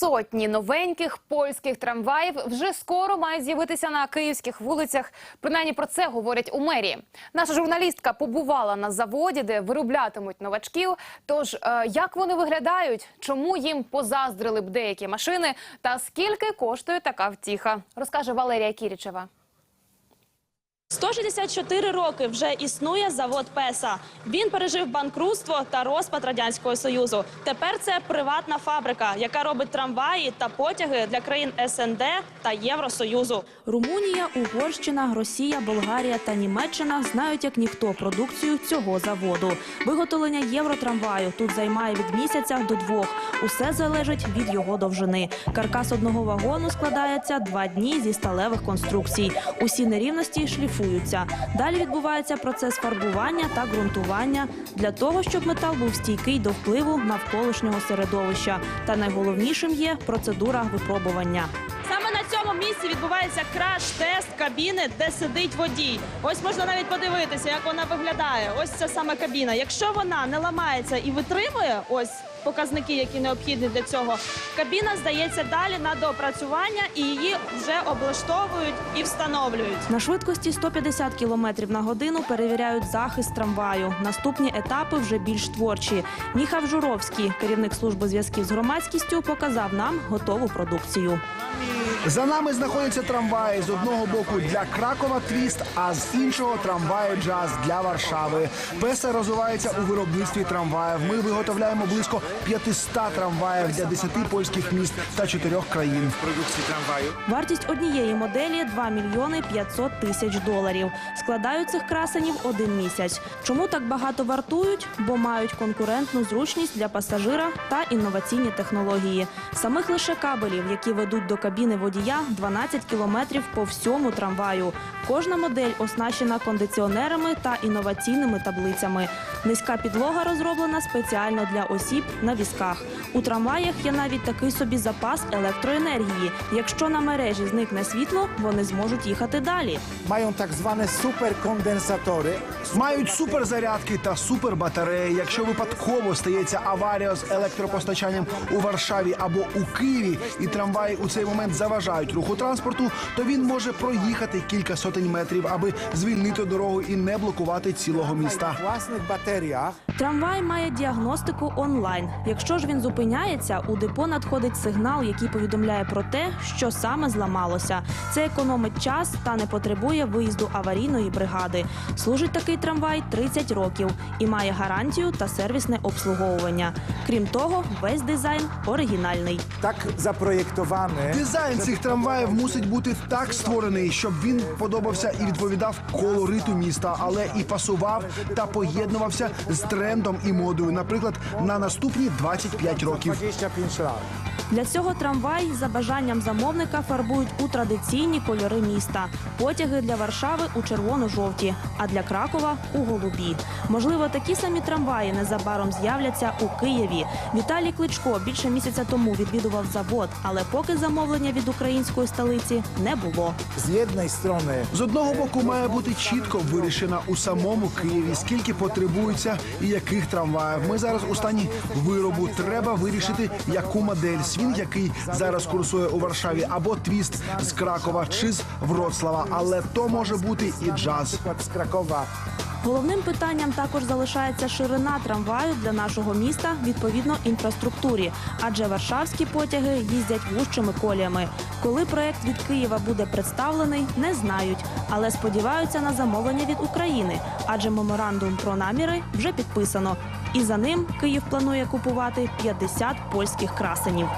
Сотні новеньких польських трамваїв вже скоро мають з'явитися на київських вулицях. Принаймні про це говорять у мерії. Наша журналістка побувала на заводі, де вироблятимуть новачків. Тож е, як вони виглядають, чому їм позаздрили б деякі машини, та скільки коштує така втіха, розкаже Валерія Кірічева. 164 роки вже існує завод Песа. Він пережив банкрутство та розпад радянського союзу. Тепер це приватна фабрика, яка робить трамваї та потяги для країн СНД та Євросоюзу. Румунія, Угорщина, Росія, Болгарія та Німеччина знають як ніхто продукцію цього заводу. Виготовлення євротрамваю тут займає від місяця до двох. Усе залежить від його довжини. Каркас одного вагону складається два дні зі сталевих конструкцій. Усі нерівності шліфуються. Далі відбувається процес фарбування та ґрунтування для того, щоб метал був стійкий до впливу навколишнього середовища. Та найголовнішим є процедура випробування. Саме на цьому місці відбувається краш-тест кабіни, де сидить водій. Ось можна навіть подивитися, як вона виглядає. Ось це саме кабіна. Якщо вона не ламається і витримує, ось показники, які необхідні для цього. Кабіна здається далі на доопрацювання і її вже облаштовують і встановлюють. На швидкості 150 км на годину перевіряють захист трамваю. Наступні етапи вже більш творчі. Міхав Журовський, керівник служби зв'язків з громадськістю, показав нам готову продукцію. За нами знаходяться трамваї з одного боку для Кракова твіст, а з іншого трамваї джаз для Варшави. Песа розвивається у виробництві трамваїв. Ми виготовляємо близько 500 трамваїв для 10 польських міст та 4 країн. Вартість однієї моделі 2 мільйони 500 тисяч доларів. Складають цих красенів один місяць. Чому так багато вартують? Бо мають конкурентну зручність для пасажира та інноваційні технології. Самих лише кабелів, які ведуть до кабіни водія, 12 кілометрів по всьому трамваю. Кожна модель оснащена кондиціонерами та інноваційними таблицями. Низька підлога розроблена спеціально для осіб на візках. У трамваях є навіть такий собі запас електроенергії. Якщо на мережі зникне світло, вони зможуть їхати далі. Mają tak zwane superkondensatory. Мають суперзарядки та супербатареї. Якщо випадково стається аварія з електропостачанням у Варшаві або у Києві, і трамваї у цей момент заважають руху транспорту, то він може проїхати кілька сотень метрів, аби звільнити дорогу і не блокувати цілого міста. W własnych Трамвай має діагностику онлайн. Якщо ж він зупиняється, у депо надходить сигнал, який повідомляє про те, що саме зламалося. Це економить час та не потребує виїзду аварійної бригади. Служить такий трамвай 30 років і має гарантію та сервісне обслуговування. Крім того, весь дизайн оригінальний. tak zaprojektowany, Дизайн цих трамваїв мусить бути так створений, щоб він подобався і відповідав колориту міста, але і пасував та поєднувався з трендом і модою, наприклад, на наступні 25 років. Для цього трамвай за бажанням замовника фарбують у традиційні кольори міста. Потяги для Варшави у червоно-жовті, а для Кракова у голубі. Можливо, такі самі трамваї незабаром з'являться у Києві. Віталій Кличко більше місяця тому відвідував завод, але поки замовлення від української столиці не було. З одного боку має бути чітко вирішено у самому Києві, скільки потребується і яких трамваїв. Ми зараз у стані виробу. Треба вирішити, яку модель свін, який зараз курсує у Варшаві, або твіст з Кракова чи з Вроцлава. Але то може бути і джаз. z Krakowa Головним питанням також залишається ширина трамваю для нашого міста відповідно інфраструктурі, адже варшавські потяги їздять вужчими коліями. Коли проект від Києва буде представлений, не знають, але сподіваються на замовлення від України, адже меморандум про наміри вже підписано. І за ним Київ планує купувати 50 польських красенів.